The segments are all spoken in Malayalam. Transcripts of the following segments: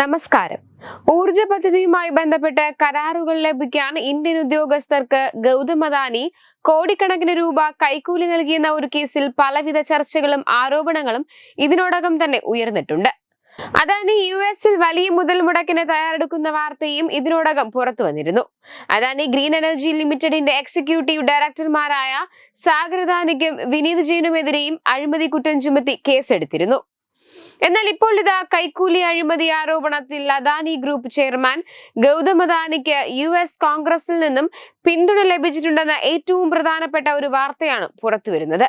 നമസ്കാരം. ഊർജ പദ്ധതിയുമായി ബന്ധപ്പെട്ട് കരാറുകൾ ലഭിക്കാൻ ഇന്ത്യൻ ഉദ്യോഗസ്ഥർക്ക് ഗൗതം അദാനി കോടിക്കണക്കിന് രൂപ കൈക്കൂലി നൽകിയെന്ന ഒരു കേസിൽ പലവിധ ചർച്ചകളും ആരോപണങ്ങളും ഇതിനോടകം തന്നെ ഉയർന്നിട്ടുണ്ട്. അദാനി യു എസിൽ വലിയ മുതൽ മുടക്കിന് തയ്യാറെടുക്കുന്ന വാർത്തയും ഇതിനോടകം പുറത്തു വന്നിരുന്നു. അദാനി ഗ്രീൻ എനർജി ലിമിറ്റഡിന്റെ എക്സിക്യൂട്ടീവ് ഡയറക്ടർമാരായ സാഗർദാനിക്കും വിനീത് ജെയിനുമെതിരെയും അഴിമതി കുറ്റം ചുമത്തി കേസെടുത്തിരുന്നു. എന്നാൽ ഇപ്പോൾ ഇതാ കൈക്കൂലി അഴിമതി ആരോപണത്തിൽ അദാനി ഗ്രൂപ്പ് ചെയർമാൻ ഗൗതം അദാനിക്ക് യു എസ് കോൺഗ്രസിൽ നിന്നും പിന്തുണ ലഭിച്ചിട്ടുണ്ടെന്ന ഏറ്റവും പ്രധാനപ്പെട്ട ഒരു വാർത്തയാണ് പുറത്തുവരുന്നത്.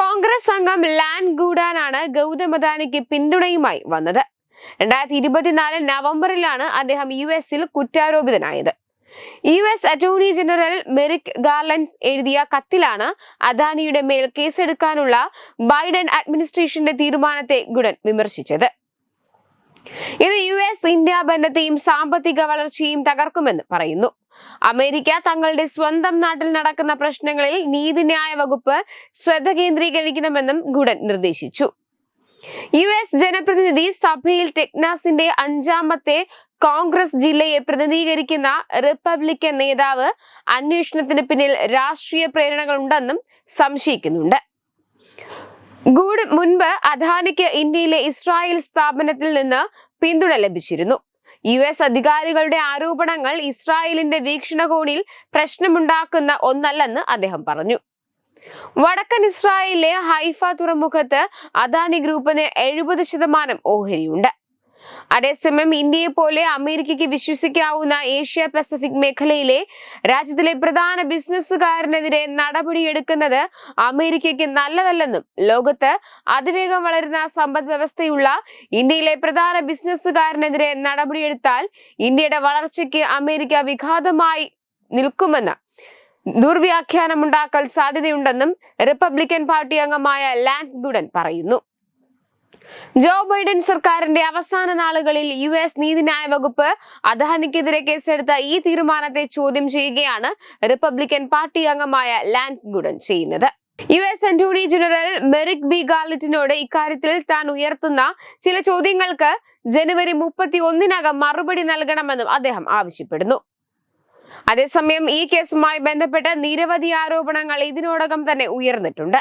കോൺഗ്രസ് അംഗം ലാൻ ഗൂഡാനാണ് ഗൗതം അദാനിക്ക് പിന്തുണയുമായി വന്നത്. രണ്ടായിരത്തി ഇരുപത്തിനാല് നവംബറിലാണ് അദ്ദേഹം യു എസിൽ കുറ്റാരോപിതനായത്. U S attorney general Merrick Garland എഴുതിയ കത്തിലാണ് അദാനിയുടെ മേൽ കേസെടുക്കാനുള്ള ബൈഡൻ അഡ്മിനിസ്ട്രേഷന്റെ തീരുമാനത്തെ ഗുഡൻ വിമർശിച്ചത്. ഇത് യു എസ് ഇന്ത്യ ബന്ധത്തെയും സാമ്പത്തിക വളർച്ചയും തകർക്കുമെന്ന് പറയുന്നു. അമേരിക്ക തങ്ങളുടെ സ്വന്തം നാട്ടിൽ നടക്കുന്ന പ്രശ്നങ്ങളിൽ നീതിന്യായ വകുപ്പ് ശ്രദ്ധ കേന്ദ്രീകരിക്കണമെന്നും ഗുഡൻ നിർദ്ദേശിച്ചു. യു എസ് ജനപ്രതിനിധി സഭയിൽ ടെക്നാസിന്റെ അഞ്ചാമത്തെ കോൺഗ്രസ് ജില്ലയെ പ്രതിനിധീകരിക്കുന്ന റിപ്പബ്ലിക്കൻ നേതാവ് അന്വേഷണത്തിന് പിന്നിൽ രാഷ്ട്രീയ പ്രേരണകളുണ്ടെന്നും സംശയിക്കുന്നുണ്ട്. ഗൂഡ് മുൻപ് അദാനിക്ക് ഇന്ത്യയിലെ ഇസ്രായേൽ സ്ഥാപനത്തിൽ നിന്ന് പിന്തുണ ലഭിച്ചിരുന്നു. യു എസ് അധികാരികളുടെ ആരോപണങ്ങൾ ഇസ്രായേലിന്റെ വീക്ഷണകോണിൽ പ്രശ്നമുണ്ടാക്കുന്ന ഒന്നല്ലെന്ന് അദ്ദേഹം പറഞ്ഞു. വടക്കൻ ഇസ്രായേലിലെ ഹൈഫ തുറമുഖത്ത് അദാനി ഗ്രൂപ്പിന് എഴുപത് ശതമാനം ഓഹരിയുണ്ട്. അതേസമയം ഇന്ത്യയെ പോലെ അമേരിക്കയ്ക്ക് വിശ്വസിക്കാവുന്ന ഏഷ്യ പസഫിക് മേഖലയിലെ രാജ്യത്തിലെ പ്രധാന ബിസിനസ്സുകാരനെതിരെ നടപടിയെടുക്കുന്നത് അമേരിക്കയ്ക്ക് നല്ലതല്ലെന്നും ലോകത്ത് അതിവേഗം വളരുന്ന സമ്പദ് വ്യവസ്ഥയുള്ള ഇന്ത്യയിലെ പ്രധാന ബിസിനസ്സുകാരനെതിരെ നടപടിയെടുത്താൽ ഇന്ത്യയുടെ വളർച്ചയ്ക്ക് അമേരിക്ക വിഘാതമായി നിൽക്കുമെന്ന് ദുർവ്യാഖ്യാനമുണ്ടാക്കാൻ സാധ്യതയുണ്ടെന്നും റിപ്പബ്ലിക്കൻ പാർട്ടി അംഗമായ ലാൻസ് ഗുഡൻ പറയുന്നു. ജോ ബൈഡൻ സർക്കാരിന്റെ അവസാന നാളുകളിൽ യു എസ് നീതിന്യായ വകുപ്പ് അദാനിക്കെതിരെ കേസെടുത്ത ഈ തീരുമാനത്തെ ചോദ്യം ചെയ്യുകയാണ് റിപ്പബ്ലിക്കൻ പാർട്ടി അംഗമായ ലാൻസ് ഗുഡൻ ചെയ്യുന്നത്. U S attorney general Merrick B ഗാർലറ്റിനോട് ഇക്കാര്യത്തിൽ താൻ ഉയർത്തുന്ന ചില ചോദ്യങ്ങൾക്ക് ജനുവരി മുപ്പത്തി ഒന്നിനകം മറുപടി നൽകണമെന്നും അദ്ദേഹം ആവശ്യപ്പെടുന്നു. അതേസമയം ഈ കേസുമായി ബന്ധപ്പെട്ട് നിരവധി ആരോപണങ്ങൾ ഇതിനോടകം തന്നെ ഉയർന്നിട്ടുണ്ട്.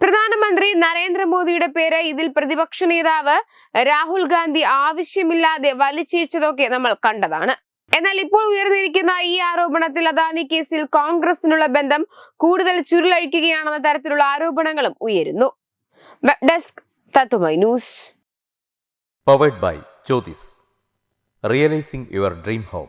പ്രധാനമന്ത്രി നരേന്ദ്രമോദിയുടെ പേര് ഇതിൽ പ്രതിപക്ഷ നേതാവ് രാഹുൽ ഗാന്ധി ആവശ്യമില്ലാതെ വലിച്ചിഴിച്ചതൊക്കെ നമ്മൾ കണ്ടതാണ്. എന്നാൽ ഇപ്പോൾ ഉയർന്നിരിക്കുന്ന ഈ ആരോപണത്തിൽ അദാനി കേസിൽ കോൺഗ്രസിനുള്ള ബന്ധം കൂടുതൽ ചുരുളഴിക്കുകയാണെന്ന തരത്തിലുള്ള ആരോപണങ്ങളും ഉയരുന്നു. Web desk news. Powered by realising your dream home